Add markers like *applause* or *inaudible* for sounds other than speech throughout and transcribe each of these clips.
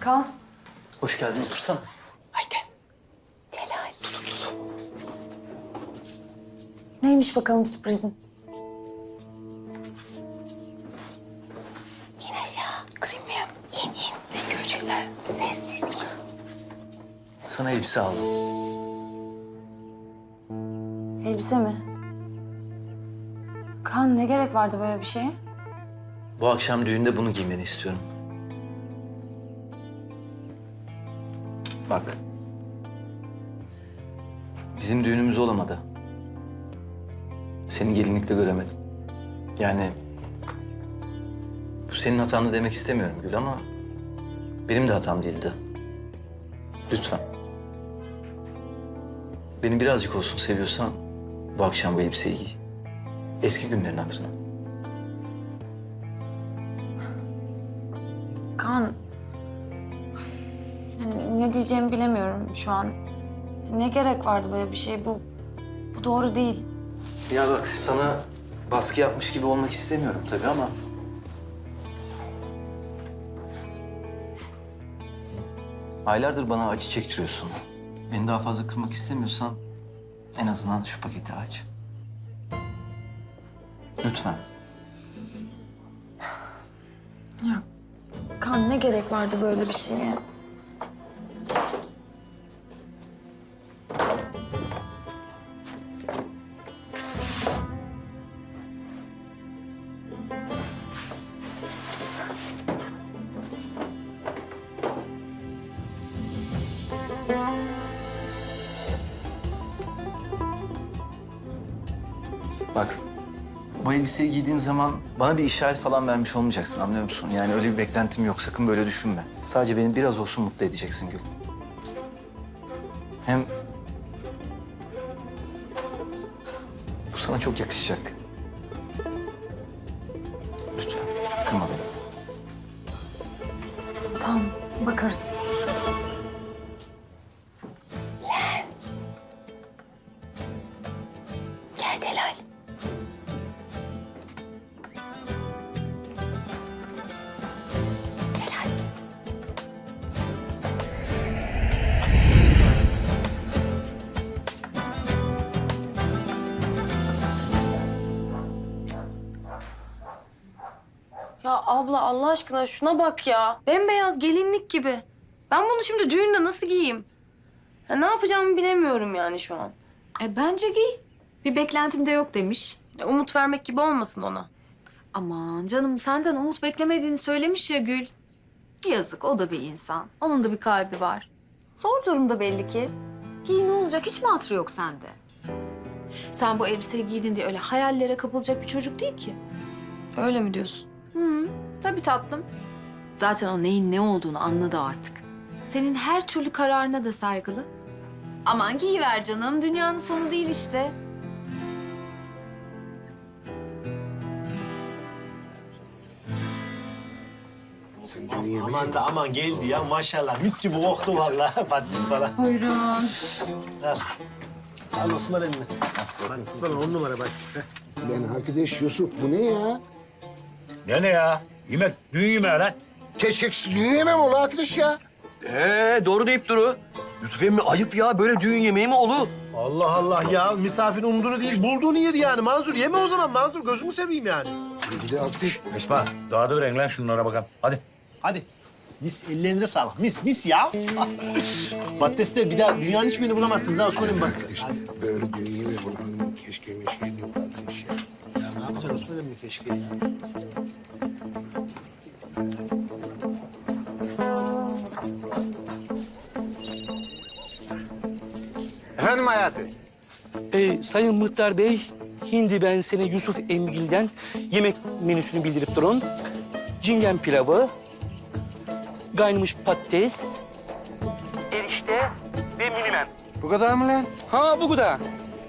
Kaan. Hoş geldin, otursana. Haydi. Celal. Neymiş bakalım sürprizin? İn aşağı. Kızım ya. İn in. Ne görecekler? Sessiz in. Sana elbise aldım. Elbise mi? Kaan ne gerek vardı böyle bir şeye? Bu akşam düğünde bunu giymeni istiyorum. Bak. Bizim düğünümüz olamadı. Seni gelinlikle göremedim. Yani bu senin hatanı demek istemiyorum Gül ama benim de hatam değildi. Lütfen. Beni birazcık olsun seviyorsan bu akşam bu elbiseyi giy. Eski günlerin hatırına. Kaan... Diyeceğimi bilemiyorum şu an. Ne gerek vardı böyle bir şey? Bu, bu doğru değil. Ya bak sana baskı yapmış gibi olmak istemiyorum tabii ama... Aylardır bana acı çektiriyorsun. Beni daha fazla kırmak istemiyorsan en azından şu paketi aç. Lütfen. Ya Kaan ne gerek vardı böyle bir şeye? Bak bu elbiseyi giydiğin zaman bana bir işaret falan vermiş olmayacaksın anlıyor musun? Yani öyle bir beklentim yok sakın böyle düşünme. Sadece beni biraz olsun mutlu edeceksin Gül. Hem bu sana çok yakışacak. Abla Allah aşkına şuna bak ya. Bembeyaz gelinlik gibi. Ben bunu şimdi düğünde nasıl giyeyim? Ya ne yapacağımı bilemiyorum yani şu an. E bence giy. Bir beklentim de yok demiş. Ya umut vermek gibi olmasın ona. Aman canım senden umut beklemediğini söylemiş ya Gül. Yazık o da bir insan. Onun da bir kalbi var. Zor durumda belli ki. Giy ne olacak hiç mi hatırı yok sende? Sen bu elbiseyi giydin diye öyle hayallere kapılacak bir çocuk değil ki. Öyle mi diyorsun? Hı, tabii tatlım. Zaten o neyin ne olduğunu anladı artık. Senin her türlü kararına da saygılı. Aman giyiver canım. Dünyanın sonu değil işte. Aman da aman geldi ya maşallah. Mis gibi koktu vallahi *laughs* patates falan. Buyurun. Al. Al Osman emmi. Patates falan on numara patates. Ben arkadaş Yusuf bu ne ya? Ne ne ya? Yemek, düğün yemeği lan. Keşkek düğün yemem oğlu arkadaş ya. Ee, doğru deyip duru. Yusuf emmi ayıp ya. Böyle düğün yemeği mi olur? Allah Allah ya. Misafirin umduğunu değil bulduğunu yer yani. Manzur yeme o zaman Manzur. Gözümü seveyim yani. Bir de arkadaş Esma, dağıdı ver lan şunlara bakalım. Hadi. Hadi. Mis ellerinize sağlık. Mis mis ya. *laughs* Patatesler bir daha dünyanın hiçbirini bulamazsınız ha emmi bak. Hadi. böyle düğün yemem oğlum. Keşke meşkeydim arkadaş ya. Ya ne yapacaksın Osman emmi keşke ya. Efendim hayatı? Ee, Sayın Muhtar Bey, şimdi ben seni Yusuf Emgil'den yemek menüsünü bildirip durun. Cingen pilavı, kaynamış patates, erişte ve minimen. Bu kadar mı lan? Ha bu kadar.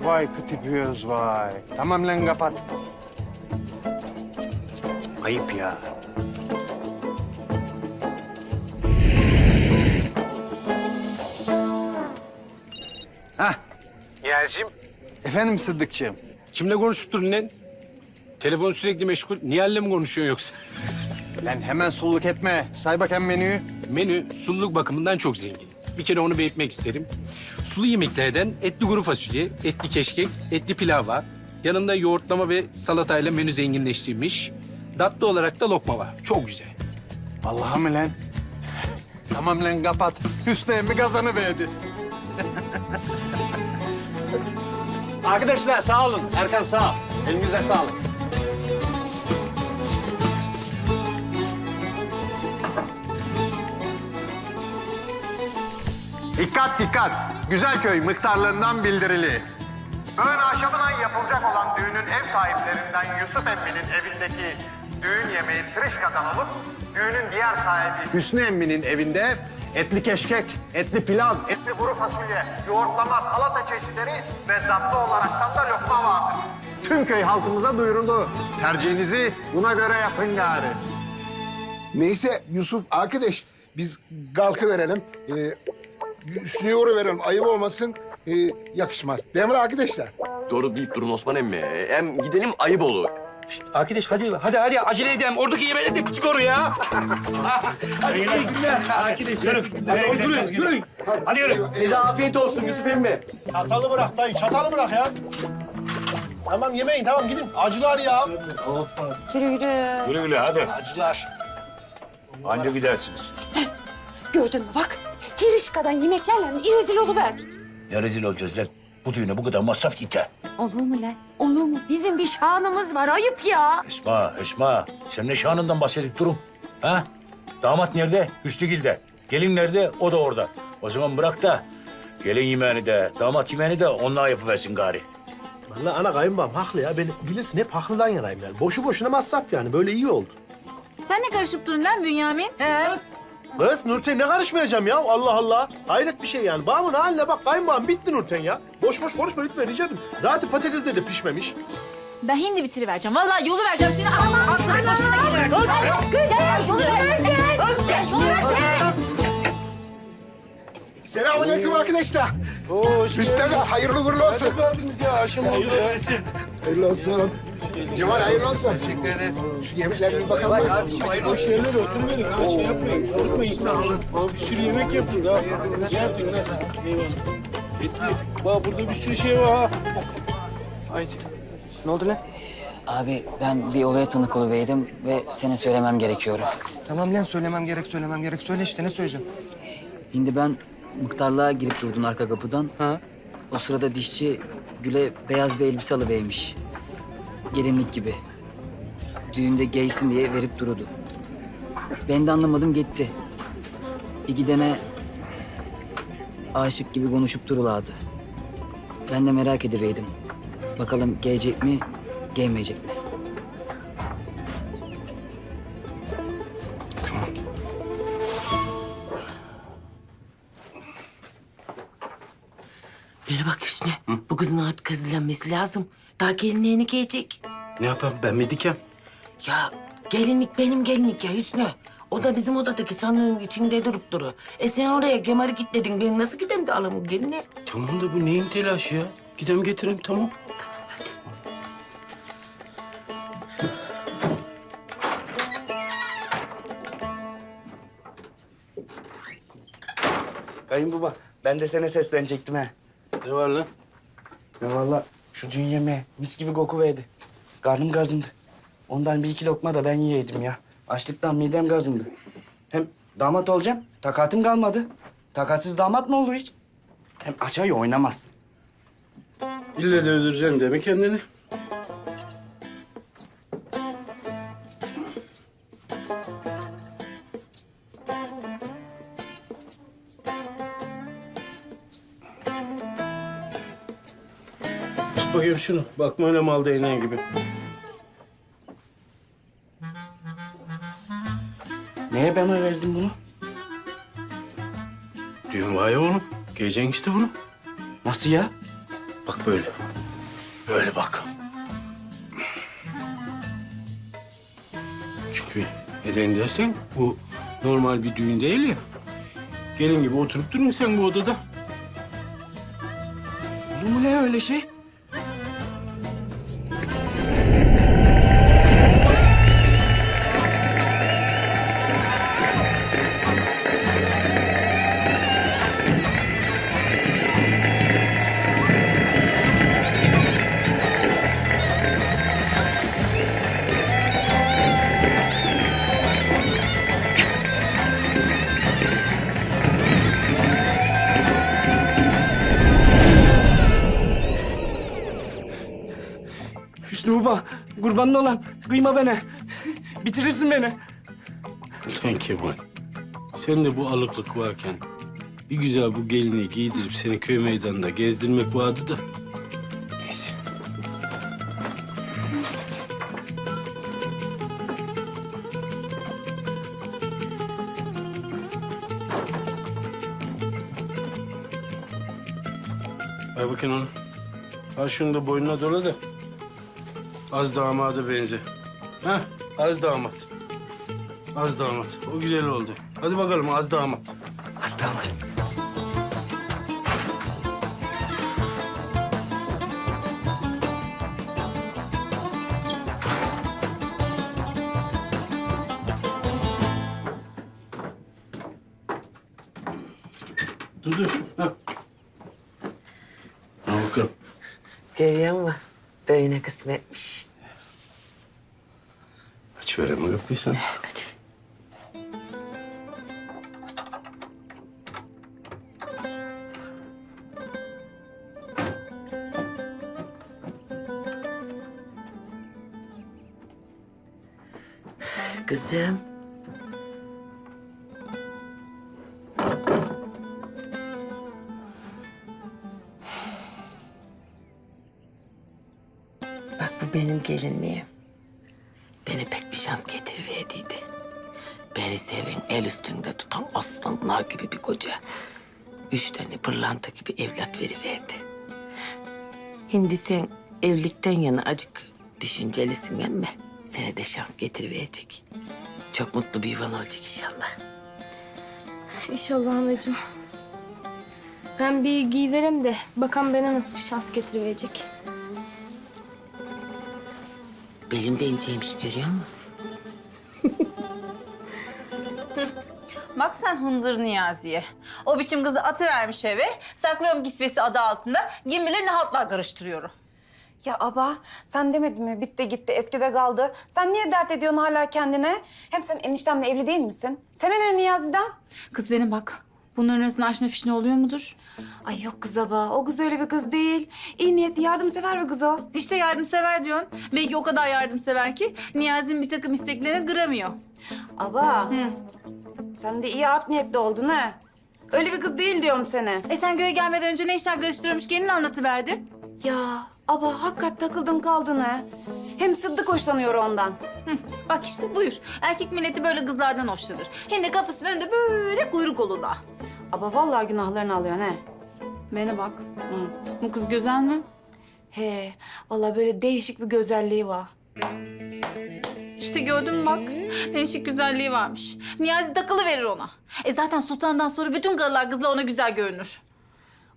Vay kütüpüyoruz vay. Tamam lan kapat. Ayıp ya. Efendim Sıddıkçığım. Kimle konuşup durun lan? Telefon sürekli meşgul. Nihal'le mi konuşuyorsun yoksa? Lan hemen sulluk etme. Say bakayım menüyü. Menü sunuluk bakımından çok zengin. Bir kere onu belirtmek isterim. Sulu yemeklerden etli kuru fasulye, etli keşkek, etli pilav var. Yanında yoğurtlama ve salatayla menü zenginleştirilmiş. Tatlı olarak da lokma var. Çok güzel. Vallahi mi lan? tamam lan kapat. Hüsnü emmi kazanı verdi. Arkadaşlar sağ olun. Erkan sağ ol. Elinize sağlık. Dikkat dikkat. Güzelköy mıhtarlığından bildirili. Öğün akşamına yapılacak olan düğünün ev sahiplerinden Yusuf Emmi'nin evindeki düğün yemeği Trişka'dan olup düğünün diğer sahibi Hüsnü Emmi'nin evinde etli keşkek, etli pilav, etli kuru fasulye, yoğurtlama, salata çeşitleri ve tatlı olaraktan da lokma vardır. Tüm köy halkımıza duyuruldu. Tercihinizi buna göre yapın gari. Neyse Yusuf arkadaş biz kalkı verelim. Ee, üstüne yoru verelim. Ayıp olmasın. Ee, yakışmaz. Değil mi arkadaşlar? Doğru deyip durun Osman emmi. Hem gidelim ayıp olur. Şşt, arkadaş hadi hadi hadi acele edelim. Oradaki yemeği de bitik ya. *laughs* hadi iyi günler arkadaş. Yürü. Yürü, yürü. Hadi yürü. Size afiyet olsun Yusuf emmi. Çatalı bırak dayı, çatalı bırak ya. Tamam yemeyin, tamam gidin. Acılar ya. Güle güle hadi. Acılar. Anca gidersiniz. Gördün mü bak. Tirişkadan yemeklerle rezil oluverdik. Ya rezil olacağız lan. Bu düğüne bu kadar masraf gitti. Olur mu lan? Olur mu? Bizim bir şanımız var. Ayıp ya. Esma, Esma. Sen ne şanından bahsedip durun? Ha? Damat nerede? Hüsnügil'de. Gelin nerede? O da orada. O zaman bırak da gelin yemeğini de, damat yemeğini de onlar yapıversin gari. Vallahi ana kayınbağam haklı ya. Ben bilirsin hep haklıdan yanayım yani. Boşu boşuna masraf yani. Böyle iyi oldu. Sen ne karışıp durun lan Bünyamin? Kız. Kız Nurten ne karışmayacağım ya? Allah Allah. Hayret bir şey yani. Bağımın haline bak. Kayınbağam bitti Nurten ya. Boş boş konuşma lütfen rica ederim. Zaten patatesleri de pişmemiş. Ben hindi bitirivereceğim. Vallahi yolu vereceğim seni. Aman aklın başına gider. Kız. Gel yolu ver. Yolu ver. Selamünaleyküm arkadaşlar. Rüstem hayırlı uğurlu olsun. abimiz ya akşam oldu. Hayırlı olsun. Cemal hayırlı olsun. Teşekkür ederiz. Şu yemeklerine bir bakalım. Boş yerlere oturmayın. Ha, şey yapmayın. Sıkmayın. Sağ olun. Bir sürü yemek yapıldı ha. Ne yaptın lan? Eyvallah. Bak burada bir sürü şey var ha. Haydi. Ne oldu lan? Abi ben bir olaya tanık oluverdim ve sana söylemem gerekiyor. Tamam lan söylemem gerek söylemem gerek. Söyle işte ne söyleyeceksin? Şimdi ben muhtarlığa girip durdun arka kapıdan. Ha? O sırada dişçi Gül'e beyaz bir elbise alıvermiş. Gelinlik gibi. Düğünde giysin diye verip durdu. Ben de anlamadım gitti. İki tane aşık gibi konuşup duruladı. Ben de merak ediveydim. Bakalım gelecek mi, giymeyecek mi? Bana bak Hüsnü. Bu kızın artık hazırlanması lazım. Daha gelinliğini giyecek. Ne yapayım ben mi dikeyim? Ya gelinlik benim gelinlik ya Hüsnü. O da bizim odadaki sandığın içinde durup duru. E sen oraya kemarı kilitledin. Ben nasıl gideyim de alayım gelini? Tamam da bu neyin telaşı ya? Gidem getireyim tamam. Kayınbaba, ben de sana seslenecektim ha. Ne var lan? Ya vallahi şu düğün yemeği mis gibi koku verdi. Karnım gazındı. Ondan bir iki lokma da ben yiyeydim ya. Açlıktan midem gazındı. Hem damat olacağım, takatim kalmadı. Takatsız damat mı olur hiç? Hem açayı oynamaz. İlle de öldüreceksin mi kendini? Şunu. Bakma öyle mal değneği gibi. Neye bana verdin bunu? Düğün var ya oğlum. Giyeceksin işte bunu. Nasıl ya? Bak böyle. Böyle bak. Çünkü neden dersen bu normal bir düğün değil ya. Gelin gibi oturup durun sen bu odada. Olur mu ne öyle şey? Kıyma. Kurbanın olan. Kıyma beni. Bitirirsin beni. Lan Kemal, sen de bu alıklık varken bir güzel bu gelini giydirip seni köy meydanında gezdirmek vardı da. Neyse. Ver bakayım onu. Al şunu da boynuna dola da. Az damada benze. Heh, az damat. Az damat. O güzel oldu. Hadi bakalım az damat. Az damat. Dur dur. Ha. Al bakalım. Görüyor musun? Böyle kısmetmiş. Haklısın. Şimdi sen evlilikten yana acık düşüncelisin ama sene de şans getiriverecek. Çok mutlu bir yuvan olacak inşallah. İnşallah anacığım. Ben bir giyiverem de bakalım bana nasıl bir şans getiriverecek. Belim de inceymiş görüyor musun? Bak sen hınzır Niyazi'ye. O biçim kızı atıvermiş eve. Saklıyorum kisvesi adı altında. Kim bilir ne haltlar karıştırıyorum. Ya aba sen demedin mi bitti gitti eskide kaldı. Sen niye dert ediyorsun hala kendine? Hem sen eniştemle evli değil misin? Sana ne Niyazi'den? Kız benim bak. Bunların arasında aşna fişne oluyor mudur? Ay yok kız aba o kız öyle bir kız değil. İyi niyetli yardımsever bir kız o. İşte yardımsever diyorsun. Belki o kadar yardımsever ki Niyazi'nin bir takım isteklerini kıramıyor. Aba Hı. sen de iyi art niyetli oldun ha. Öyle bir kız değil diyorum sana. E sen göğe gelmeden önce ne işler karıştırıyormuş kendin anlatıverdin. Ya aba hakikat takıldın kaldın ha. Hem Sıddık hoşlanıyor ondan. Hı, bak işte buyur. Erkek milleti böyle kızlardan hoşlanır. Hem de kapısının önünde böyle kuyruk olurlar. Aba vallahi günahlarını alıyorsun ha. Bana bak. Bu kız güzel mi? He vallahi böyle değişik bir güzelliği var. İşte gördün mü bak. Değişik güzelliği varmış. Niyazi takılı verir ona. E zaten sultandan sonra bütün karılar kızla ona güzel görünür.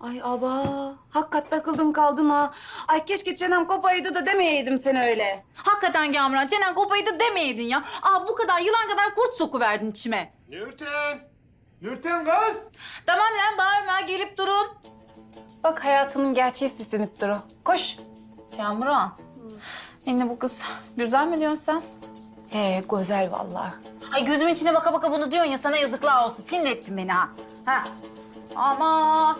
Ay aba hakikat takıldın kaldın ha. Ay keşke çenem kopaydı da demeyeydim seni öyle. Hakikaten Gamran, Cenen kopayı da demeydin ya. Aa bu kadar yılan kadar kurt sokuverdin içime. Nurten! Nurten kız! Tamam lan bağırma gelip durun. Bak hayatının gerçeği seslenip dur o. Koş. Kamran. Yine bu kız güzel mi diyorsun sen? He güzel vallahi. Ay gözümün içine baka baka bunu diyorsun ya sana yazıklar olsun. Sinir ettin beni ha. Ha. Ama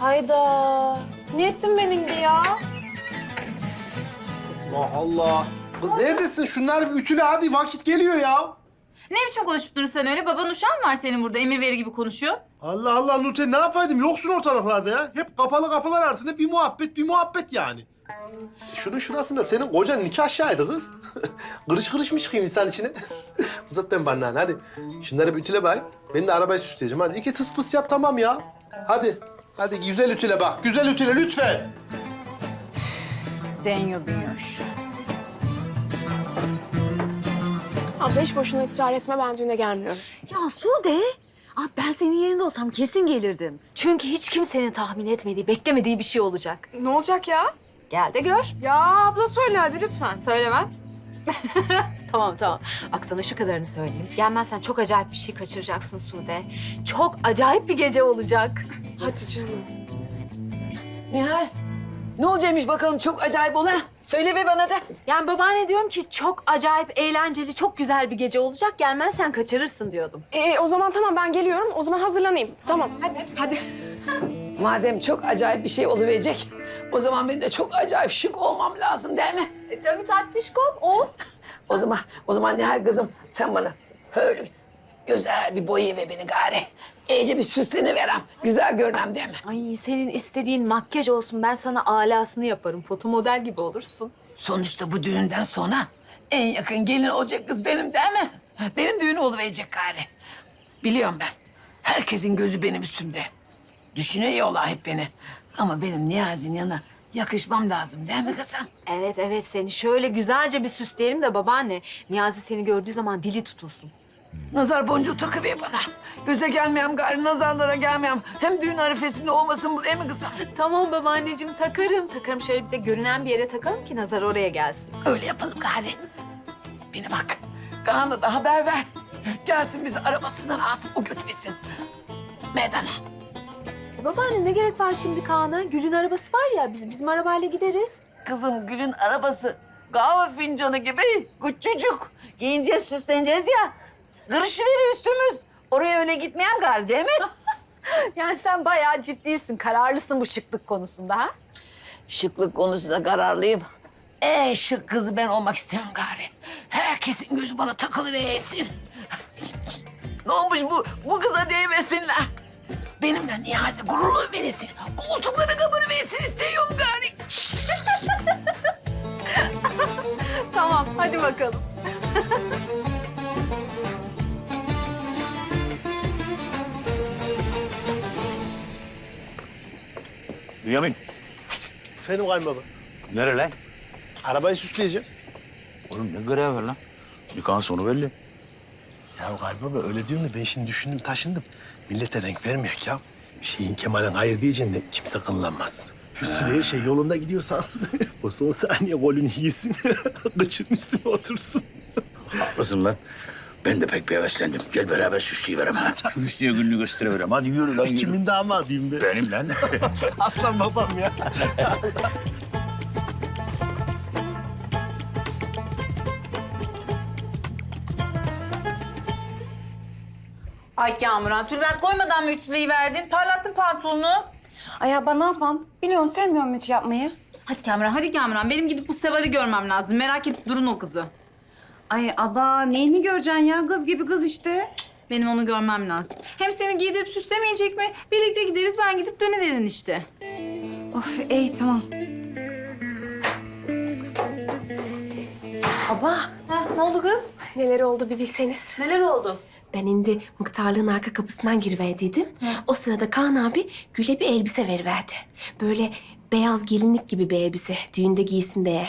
Hayda. Ne ettin benimle ya? Allah Allah. Kız neredesin? Şunlar bir ütüle hadi vakit geliyor ya. ne biçim konuşup durursun sen öyle? Baban uşağın var senin burada emir veri gibi konuşuyor. Allah Allah Nurten ne yapaydım? Yoksun ortalıklarda ya. Hep kapalı kapılar altında bir muhabbet bir muhabbet yani. Şunun şurasında senin kocan nikah şahidi kız. *laughs* kırış kırış mı çıkayım insan içine? Uzat ben bana hadi. Şunları bir ütüle bak. Ben de arabayı süsleyeceğim. Hadi iki tıs pıs yap tamam ya. Hadi. Hadi güzel ütüle bak. Güzel ütüle lütfen. Deniyor büyüyor. Abla hiç boşuna ısrar etme ben düğüne gelmiyorum. Ya Sude. Aa, ben senin yerinde olsam kesin gelirdim. Çünkü hiç kimsenin tahmin etmediği, beklemediği bir şey olacak. Ne olacak ya? Gel de gör. Ya abla söyle hadi lütfen. Söylemem. *laughs* tamam tamam. Bak sana şu kadarını söyleyeyim. Gelmezsen çok acayip bir şey kaçıracaksın Sude. Çok acayip bir gece olacak. Hadi canım. Nihal. Ne olacakmış bakalım çok acayip ola. Söyle be bana da. Yani babaanne diyorum ki çok acayip eğlenceli, çok güzel bir gece olacak. Gelmezsen kaçırırsın diyordum. Ee, o zaman tamam ben geliyorum. O zaman hazırlanayım. Tamam hadi. Hadi. Madem çok acayip bir şey oluverecek, o zaman benim de çok acayip şık olmam lazım değil mi? E, tabii tatlışkom o. O zaman, o zaman Nihal kızım sen bana böyle güzel bir boyayı ve beni gari. İyice bir süsleni verem. Güzel görünem değil mi? Ay senin istediğin makyaj olsun. Ben sana alasını yaparım. Foto model gibi olursun. Sonuçta bu düğünden sonra en yakın gelin olacak kız benim değil mi? Benim düğün oluverecek gari. Biliyorum ben. Herkesin gözü benim üstümde. Düşünüyorlar hep beni. Ama benim Niyazi'nin yanına yakışmam lazım değil mi kızım? Evet evet seni şöyle güzelce bir süsleyelim de babaanne. Niyazi seni gördüğü zaman dili tutulsun. Nazar boncuğu takıver bana. Göze gelmeyem gari, nazarlara gelmeyem. Hem düğün arifesinde olmasın bu değil mi kızım? Tamam babaanneciğim takarım. Takarım şöyle bir de görünen bir yere takalım ki nazar oraya gelsin. Öyle yapalım gari. Beni bak. Kaan'a da haber ver. Gelsin bizi arabasından alsın, o götürsün. Meydana. E, babaanne ne gerek var şimdi Kaan'a? Gül'ün arabası var ya biz bizim arabayla gideriz. Kızım Gül'ün arabası kahve fincanı gibi küçücük. Giyineceğiz, süsleneceğiz ya. Kırışıverir üstümüz. Oraya öyle gitmeyen gari değil mi? *laughs* Yani sen bayağı ciddisin, kararlısın bu şıklık konusunda ha? Şıklık konusunda kararlıyım. En şık kızı ben olmak istiyorum gari. Herkesin gözü bana takılı ve yesin. *laughs* ne olmuş bu? Bu kıza değmesinler. Benimle Niyazi gururlu veresin. Koltukları kabını versin istiyorum gari. *laughs* Tamam, hadi bakalım. *laughs* Bünyamin, Efendim kayınbaba. nere lan? Arabayı süsleyeceğim. Oğlum ne görev var lan? Nikahın sonu belli. Ya kayınbaba öyle diyorsun da ben şimdi düşündüm taşındım. Millete renk vermeyek ya. Şeyin Kemal'in hayır diyeceğin de kimse kıllanmasın. Hüsnü her şey yolunda gidiyorsa alsın. *laughs* o son saniye golünü yiyesin. *laughs* Kıçın üstüne otursun. Haklısın lan. Ben de pek bir heveslendim. Gel beraber süsleyiverem ha. Şu Hüsnü'ye gününü gösteriverem. Hadi yürü lan yürü. Kimin damadıyım ben? Benim lan. *laughs* Aslan babam ya. Ay Kamuran, tülbent koymadan mı ütüleyi verdin? Parlattın pantolonu. Ay ya ben ne yapam? Biliyorsun sevmiyorum ütü yapmayı. Hadi Kamuran, hadi Kamuran. Benim gidip bu Seval'i görmem lazım. Merak edip durun o kızı. Ay aba neyini göreceksin ya? Kız gibi kız işte. Benim onu görmem lazım. Hem seni giydirip süslemeyecek mi? Birlikte gideriz, ben gidip dönüverin işte. Of iyi tamam. Baba, Heh, ne oldu kız? neler oldu bir bilseniz. Neler oldu? Ben indi mıktarlığın arka kapısından giriverdiydim. O sırada Kaan abi Gül'e bir elbise veriverdi. Böyle beyaz gelinlik gibi bir elbise. Düğünde giysin diye.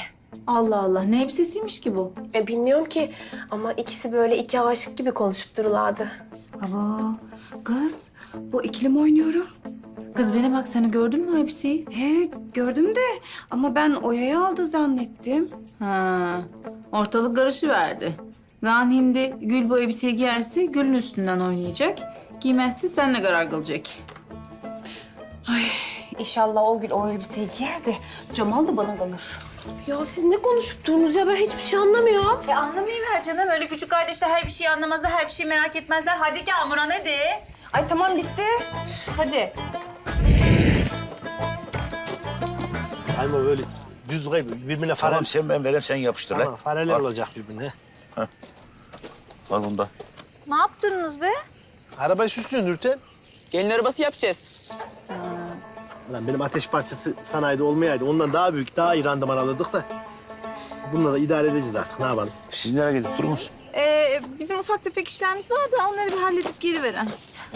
Allah Allah, ne elbisesiymiş ki bu? E, bilmiyorum ki ama ikisi böyle iki aşık gibi konuşup durulardı. Aba kız bu ikilim oynuyorum. Kız bana bak, seni gördün mü elbiseyi? He gördüm de ama ben Oya'yı aldı zannettim. Ha, ortalık karışıverdi. Gan hindi Gül bu elbiseyi giyerse Gül'ün üstünden oynayacak. Giymezse seninle karar kılacak. İnşallah o gün o elbiseyi giyer de Cemal da bana kalır. Ya siz ne konuşup durunuz ya ben hiçbir şey anlamıyorum. E anlamayıver canım. Öyle küçük kardeşler her bir şeyi anlamazlar, her bir şeyi merak etmezler. Hadi Kamuran hadi. Ay tamam bitti. Hadi. Kayınbaba böyle düz koy birbirine farel. Tamam sen ben verem sen yapıştır Tamam, lan. fareler Al. olacak birbirine. Al bunu da. Ne yaptınız be? Arabayı süslüyorsun Nurten. Gelin arabası yapacağız. Lan benim ateş parçası sanayide olmayaydı. Ondan daha büyük, daha iyi randıman alırdık da. Bununla da idare edeceğiz artık. Ne yapalım? Siz nereye gidip durunuz? Ee, bizim ufak tefek işlerimiz var da onları bir halledip geri veren.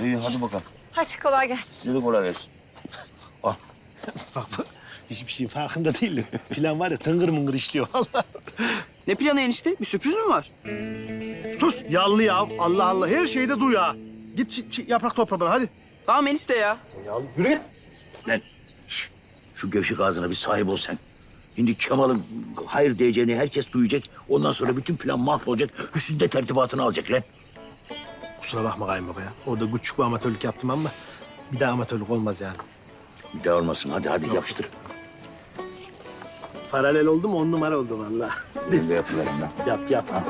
İyi hadi bakalım. Hadi kolay gelsin. Size de kolay gelsin. Al. Bak bak. Hiçbir şeyin farkında değilim. Plan var ya tıngır mıngır işliyor vallahi. Ne planı enişte? Bir sürpriz mi var? Sus yallı ya. Allah Allah her şeyi de duy ya. Git şi- şi- yaprak topla bana hadi. Tamam enişte ya. Ya yürü git. Lan şş, şu gevşek ağzına bir sahip ol sen. Şimdi Kemal'ın hayır diyeceğini herkes duyacak. Ondan sonra bütün plan mahvolacak. Hüsnü de tertibatını alacak lan. Kusura bakma kayınbaba ya. Orada küçük bir amatörlük yaptım ama bir daha amatörlük olmaz yani. Bir daha olmasın. Hadi hadi yapıştır. Paralel oldu mu on numara oldu vallahi. Ben de yapıverem lan. Yap yap. Ha.